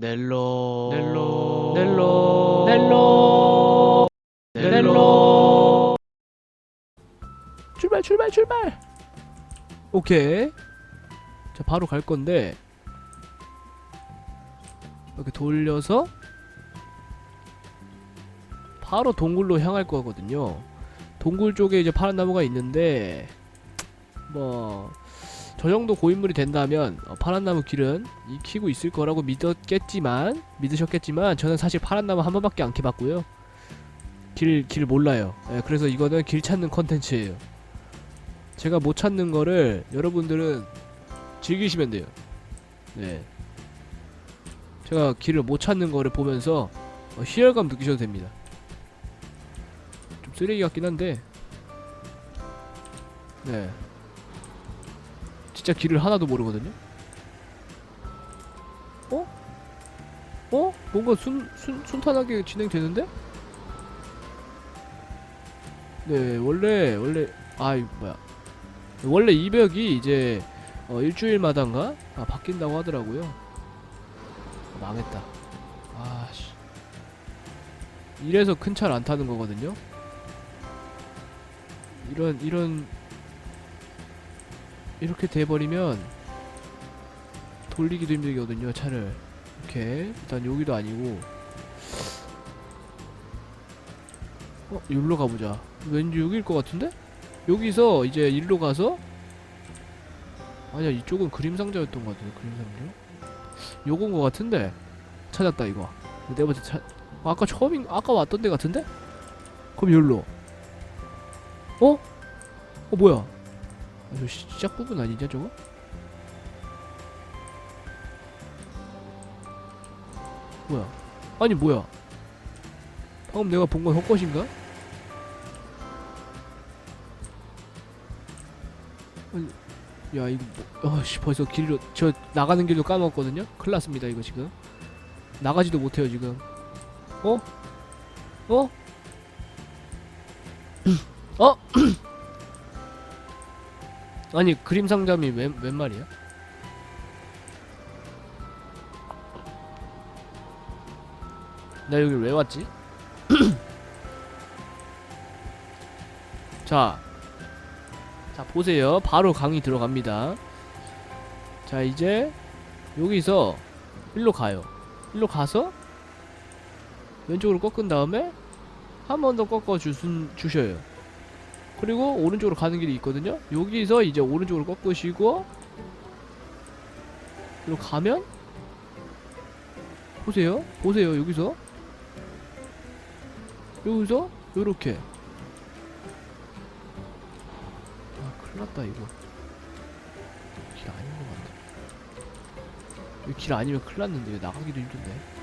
넬로. 넬로. 넬로. 넬로. 넬로. 출발 출발 출발. 오케이. 자 바로 갈 건데. 이렇게 돌려서 바로 동굴로 향할 거거든요. 동굴 쪽에 이제 파란 나무가 있는데 뭐 저 정도 고인물이 된다면 어, 파란 나무 길은 익히고 있을 거라고 믿었겠지만 믿으셨겠지만 저는 사실 파란 나무 한 번밖에 안 캐봤고요 길, 길 몰라요 예, 그래서 이거는 길 찾는 컨텐츠예요 제가 못 찾는 거를 여러분들은 즐기시면 돼요. 네. 제가 길을 못 찾는 거를 보면서 어, 희열감 느끼셔도 됩니다. 좀 쓰레기 같긴 한데, 네. 진짜 길을 하나도 모르거든요. 어? 어? 뭔가 순, 순, 순탄하게 진행되는데? 네, 원래, 원래, 아이, 뭐야. 원래 이 벽이 이제 어, 일주일마다인가 아, 바뀐다고 하더라고요. 아, 망했다. 아씨. 이래서 큰 차를 안 타는 거거든요. 이런 이런 이렇게 돼버리면 돌리기도 힘들거든요 차를. 이렇게 일단 여기도 아니고. 어 여기로 가보자. 왠지 여기일 것 같은데? 여기서 이제 일로 가서 아니야 이쪽은 그림 상자였던 것 같은데 그림 상자 요건 것 같은데 찾았다 이거 봤을 때 차... 아, 아까 처음인 아까 왔던 데 같은데 그럼 여기로 어? 어 뭐야 아, 저 시- 시작 부분 아니냐 저거? 뭐야 아니 뭐야 방금 내가 본 건 헛것인가? 야 이거 뭐, 어씨 벌써 길로 저 나가는 길도 까먹었거든요. 큰일 났습니다 이거 지금 나가지도 못해요 지금. 어? 어? 어? 아니 그림 상점이 웬, 웬 말이야? 나 여기 왜 왔지? 자, 자 보세요. 바로 강의 들어갑니다. 자 이제 여기서 일로 가요. 일로 가서 왼쪽으로 꺾은 다음에 한 번 더 꺾어 주순, 주셔요. 그리고 오른쪽으로 가는 길이 있거든요. 여기서 이제 오른쪽으로 꺾으시고 이리로 가면 보세요. 보세요. 여기서 여기서 요렇게 아 큰일났다 이거 길 아닌 것 같아 길 아니면 큰일났는데 나가기도 힘든데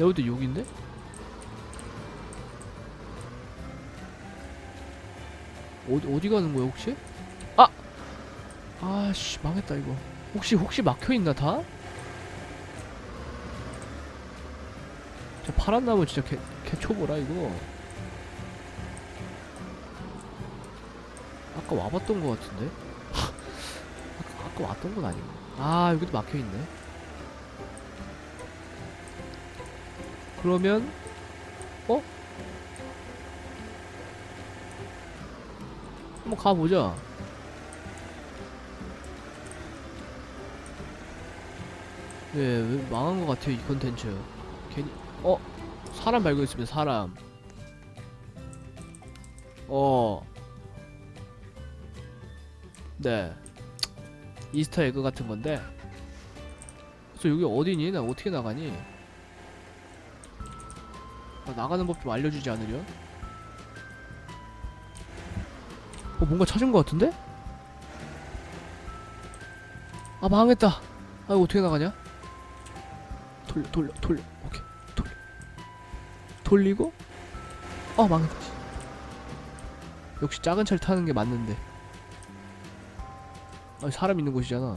내가 볼때 여기인데? 어디, 어디 가는 거야 혹시? 아! 아씨 망했다 이거 혹시 혹시 막혀있나 다? 저 파란 나무 진짜 개, 개초보라 이거 아까 와봤던 것 같은데 아까, 아까 왔던 건 아니고 아 여기도 막혀있네 그러면 어? 한번 가보자 네왜 망한 것 같아요 이 컨텐츠 괜히 어? 사람 발견했습니다 사람 어. 네. 이스터 에그 같은 건데. 그래서 여기 어디니? 나 어떻게 나가니? 아, 나가는 법 좀 알려주지 않으려? 어, 뭔가 찾은 것 같은데? 아, 망했다. 아, 이거 어떻게 나가냐? 돌려, 돌려, 돌려. 오케이. 돌려. 돌리고? 아, 망했다. 씨. 역시 작은 차를 타는 게 맞는데. 아, 사람 있는 곳이잖아.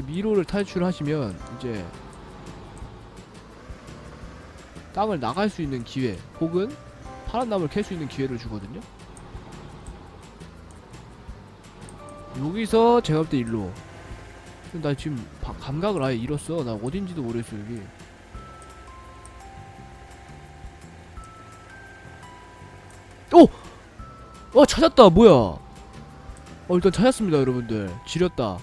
미로를 탈출하시면 이제 땅을 나갈 수 있는 기회 혹은 파란 나무를 캘 수 있는 기회를 주거든요. 여기서 제가 볼 때 일로. 나 지금 바- 감각을 아예 잃었어. 나 어딘지도 모르겠어 여기. 오! 어 찾았다 뭐야? 어 일단 찾았습니다 여러분들. 지렸다.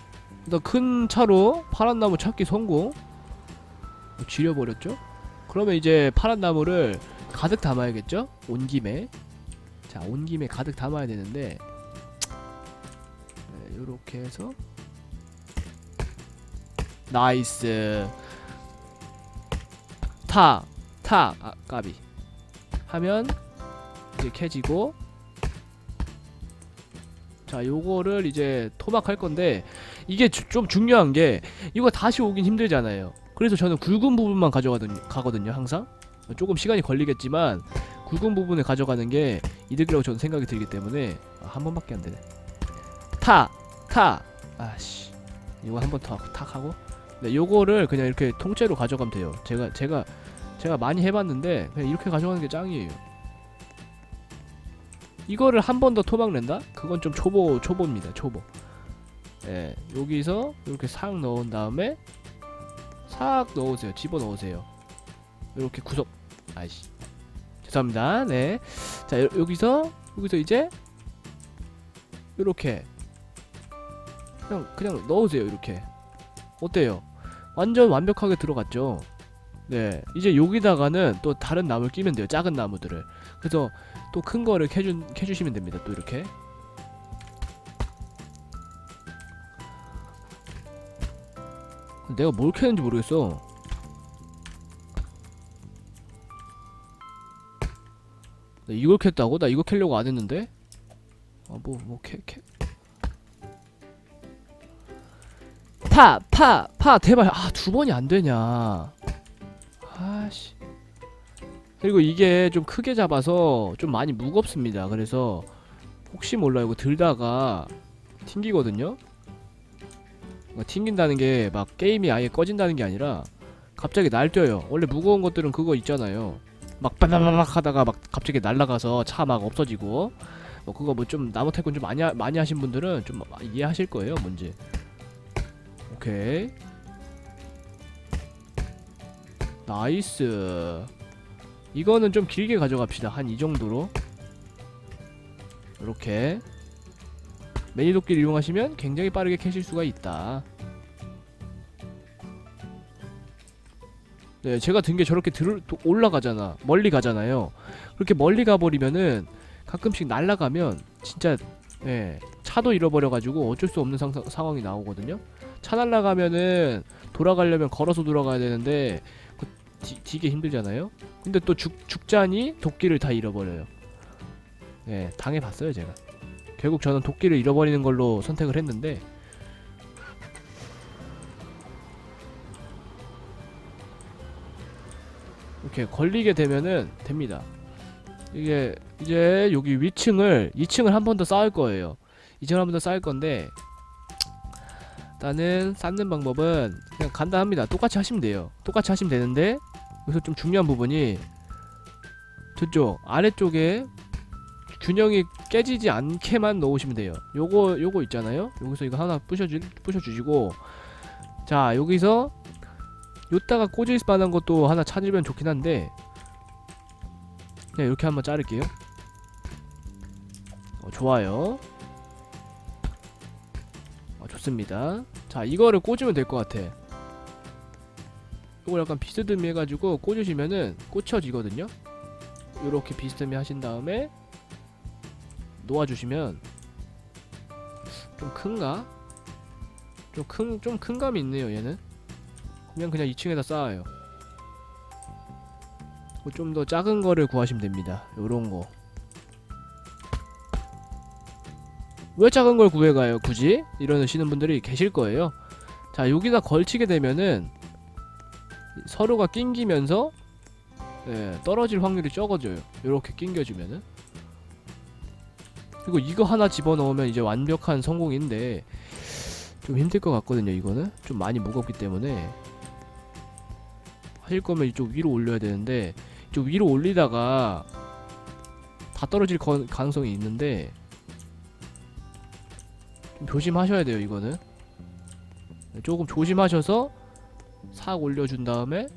일단 큰 차로 파란 나무 찾기 성공. 어, 지려버렸죠? 그러면 이제 파란 나무를 가득 담아야겠죠? 온 김에 자 온 김에 가득 담아야 되는데 네, 요렇게 해서 나이스 타! 타! 아 까비 하면 이제 캐지고 자 요거를 이제 토막할 건데 이게 주- 좀 중요한 게 이거 다시 오긴 힘들잖아요 그래서 저는 굵은 부분만 가져가거든요 가거든요 항상 조금 시간이 걸리겠지만 굵은 부분을 가져가는 게 이득이라고 저는 생각이 들기 때문에 아, 한 번밖에 안 되네. 타! 타! 아씨. 이거 한 번더탁 하고. 네, 요거를 그냥 이렇게 통째로 가져가면 돼요. 제가 제가 제가 많이 해봤는데 그냥 이렇게 가져가는 게 짱이에요. 이거를 한 번 더 토막 낸다? 그건 좀 초보 초보입니다. 초보. 예, 여기서 이렇게 싹 넣은 다음에 싹 넣으세요. 집어 넣으세요. 이렇게 구석. 아이씨. 죄송합니다. 네자 여기서 여기서 이제 이렇게 그냥 그냥 넣으세요 이렇게. 어때요? 완전 완벽하게 들어갔죠? 네. 이제 여기다가는 또 다른 나무를 끼면 돼요. 작은 나무들을. 그래서 또 큰 거를 캐주, 캐주시면 됩니다. 또 이렇게 내가 뭘 캐는지 모르겠어 나 이걸 캤다고? 나 이거 캘려고 안 했는데? 아, 뭐, 뭐, 캐, 캐. 파! 파! 파! 대박! 아, 두 번이 안 되냐. 아씨. 그리고 이게 좀 크게 잡아서 좀 많이 무겁습니다. 그래서 혹시 몰라 이거 들다가 튕기거든요? 튕긴다는 게 막 게임이 아예 꺼진다는 게 아니라 갑자기 날뛰어요. 원래 무거운 것들은 그거 있잖아요. 막 빠바바박 하다가 막 갑자기 날아가서 차 막 없어지고 뭐 그거 뭐 좀 나무 태권 좀 많이 하, 많이 하신 분들은 좀 이해하실 거예요 뭔지. 오케이. 나이스. 이거는 좀 길게 가져갑시다. 한 이 정도로. 이렇게 매니도끼를 이용하시면 굉장히 빠르게 캐실 수가 있다 네, 제가 든 게 저렇게 들, 도- 올라가잖아. 멀리 가잖아요. 그렇게 멀리 가버리면은 가끔씩 날아가면 진짜 예, 차도 잃어버려가지고 어쩔 수 없는 상, 상황이 나오거든요. 차 날아가면은 돌아가려면 걸어서 돌아가야 되는데 그 디, 되게 힘들잖아요. 근데 또 죽, 죽자니 도끼를 다 잃어버려요. 예, 당해봤어요 제가. 결국 저는 도끼를 잃어버리는 걸로 선택을 했는데 이렇게 걸리게 되면은 됩니다. 이게 이제 여기 위층을 2층을 한 번 더 쌓을 거예요. 2층을 한 번 더 쌓을 건데 일단은 쌓는 방법은 그냥 간단합니다. 똑같이 하시면 돼요. 똑같이 하시면 되는데 여기서 좀 중요한 부분이 저쪽 아래쪽에 균형이 깨지지 않게만 넣으시면 돼요. 요거 요거 있잖아요. 여기서 이거 하나 부셔주 부셔주시고. 자 여기서 요따가 꽂을 만한 것도 하나 찾으면 좋긴 한데 그냥 이렇게 한번 자를게요. 어, 좋아요. 어, 좋습니다. 자 이거를 꽂으면 될 것 같아. 이걸 약간 비스듬히 해가지고 꽂으시면은 꽂혀지거든요. 요렇게 비스듬히 하신 다음에 놓아주시면 좀 큰가? 좀 큰, 좀 큰 감이 있네요 얘는 그냥 그냥 2층에다 쌓아요. 좀 더 작은 거를 구하시면 됩니다. 요런 거. 왜 작은 걸 구해가요, 굳이? 이러시는 분들이 계실 거예요. 자, 여기다 걸치게 되면은 서로가 낑기면서 예, 떨어질 확률이 적어져요. 요렇게 낑겨주면은. 그리고 이거 하나 집어넣으면 이제 완벽한 성공인데 좀 힘들 것 같거든요, 이거는. 좀 많이 무겁기 때문에. 하실 거면 이쪽 위로 올려야 되는데 저 위로 올리다가 다 떨어질 거- 가능성이 있는데 좀 조심하셔야 돼요 이거는 조금 조심하셔서 싹 올려준 다음에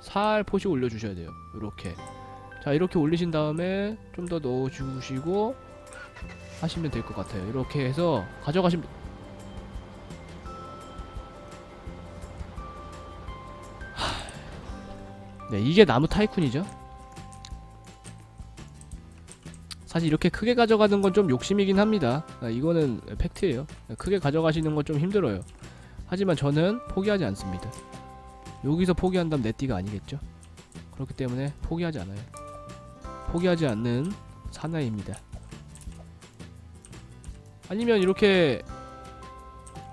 살포시 올려주셔야 돼요 이렇게 자 이렇게 올리신 다음에 좀 더 넣어주시고 하시면 될 것 같아요. 이렇게 해서 가져가시면 하... 네 이게 나무 타이쿤이죠? 사실 이렇게 크게 가져가는 건 좀 욕심이긴 합니다. 아, 이거는 팩트예요. 크게 가져가시는 건 좀 힘들어요. 하지만 저는 포기하지 않습니다. 여기서 포기한다면 내 띠가 아니겠죠? 그렇기 때문에 포기하지 않아요. 포기하지 않는 사나이입니다 아니면 이렇게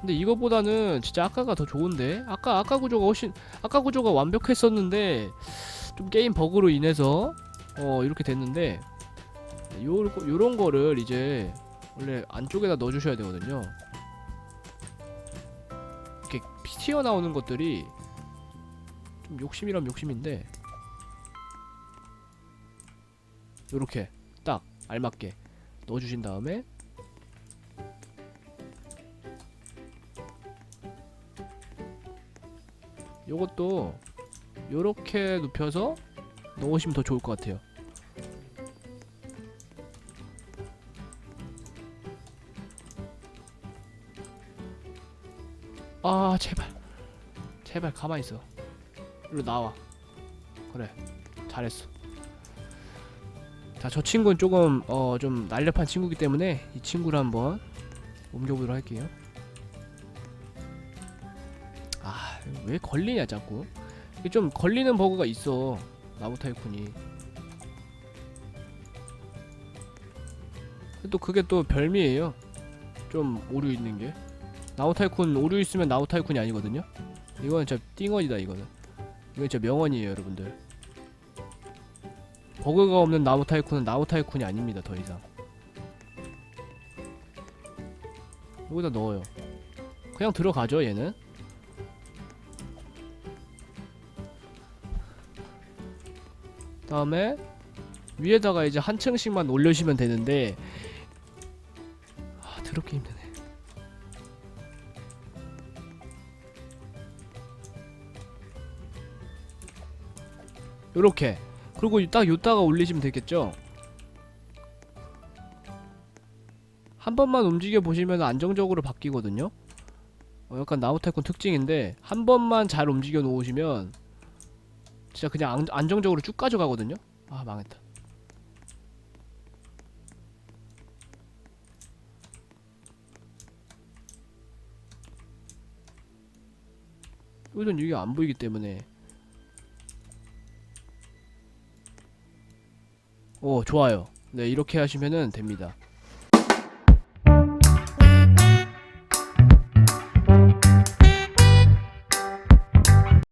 근데 이거보다는 진짜 아까가 더 좋은데? 아까 아까 구조가 훨씬 아까 구조가 완벽했었는데 좀 게임 버그로 인해서 어 이렇게 됐는데 요 요런 거를 이제 원래 안쪽에다 넣어 주셔야 되거든요. 이렇게 피 튀어나오는 것들이 좀 욕심이란 욕심인데 요렇게 딱 알맞게 넣어 주신 다음에 요것도 요렇게 눕혀서 넣으시면 더 좋을 것 같아요. 아 제발. 제발 가만히 있어. 일로 나와. 그래. 잘했어. 자 저 친구는 조금 어 좀 날렵한 친구기 때문에 이 친구를 한번 옮겨보도록 할게요 왜 걸리냐 자꾸 이게 좀 걸리는 버그가 있어 나무 타이쿤이 또 그게 또 별미예요 좀 오류 있는 게 나우 타이쿤 오류 있으면 나우 타이쿤이 아니거든요. 이거는 진짜 띵언이다 이거는. 이건 진짜 명언이에요 여러분들. 버그가 없는 나우 타이쿤은 나우 타이쿤이 아닙니다 더 이상. 여기다 넣어요. 그냥 들어가죠 얘는. 다음에 위에다가 이제 한 층씩만 올려주시면 되는데 아 더럽게 힘드네. 요렇게. 그리고 딱 요따가 올리시면 되겠죠? 한 번만 움직여 보시면 안정적으로 바뀌거든요? 어, 약간 나우타이콘 특징인데 한 번만 잘 움직여 놓으시면 진짜 그냥 안, 안정적으로 쭉 가져가거든요? 아 망했다. 여기선 이게 안 보이기 때문에. 오 좋아요. 네 이렇게 하시면은 됩니다